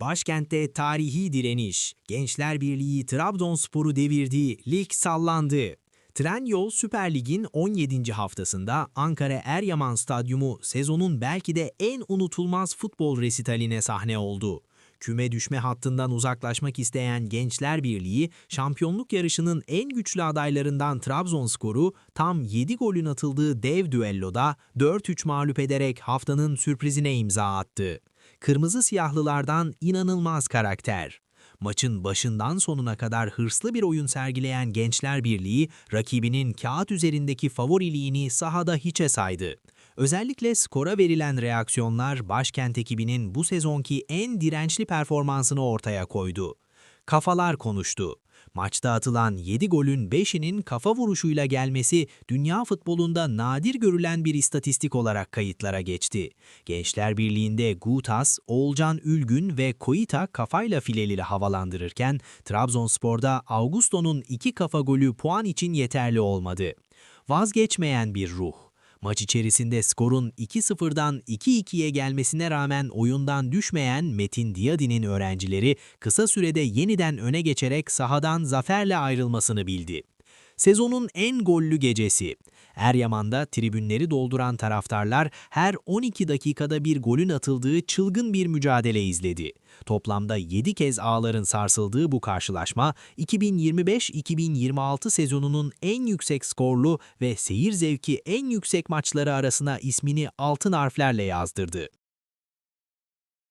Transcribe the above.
Başkentte tarihi direniş, Gençler Birliği Trabzonspor'u devirdi, lig sallandı. Trendyol Süper Lig'in 17. haftasında Ankara Eryaman Stadyumu sezonun belki de en unutulmaz futbol resitaline sahne oldu. Küme düşme hattından uzaklaşmak isteyen Gençler Birliği, şampiyonluk yarışının en güçlü adaylarından Trabzonspor'u tam 7 golün atıldığı dev düelloda 4-3 mağlup ederek haftanın sürprizine imza attı. Kırmızı siyahlılardan inanılmaz karakter. Maçın başından sonuna kadar hırslı bir oyun sergileyen Gençler Birliği, rakibinin kağıt üzerindeki favoriliğini sahada hiçe saydı. Özellikle skora verilen reaksiyonlar başkent ekibinin bu sezonki en dirençli performansını ortaya koydu. Kafalar konuştu. Maçta atılan 7 golün 5'inin kafa vuruşuyla gelmesi dünya futbolunda nadir görülen bir istatistik olarak kayıtlara geçti. Gençler Birliği'nde Gutas, Oğulcan Ülgün ve Koita kafayla fileli havalandırırken Trabzonspor'da Augusto'nun iki kafa golü puan için yeterli olmadı. Vazgeçmeyen bir ruh. Maç içerisinde skorun 2-0'dan 2-2'ye gelmesine rağmen oyundan düşmeyen Metin Diyadi'nin öğrencileri kısa sürede yeniden öne geçerek sahadan zaferle ayrılmasını bildi. Sezonun en gollü gecesi. Eryaman'da tribünleri dolduran taraftarlar her 12 dakikada bir golün atıldığı çılgın bir mücadele izledi. Toplamda 7 kez ağların sarsıldığı bu karşılaşma 2025-2026 sezonunun en yüksek skorlu ve seyir zevki en yüksek maçları arasına ismini altın harflerle yazdırdı.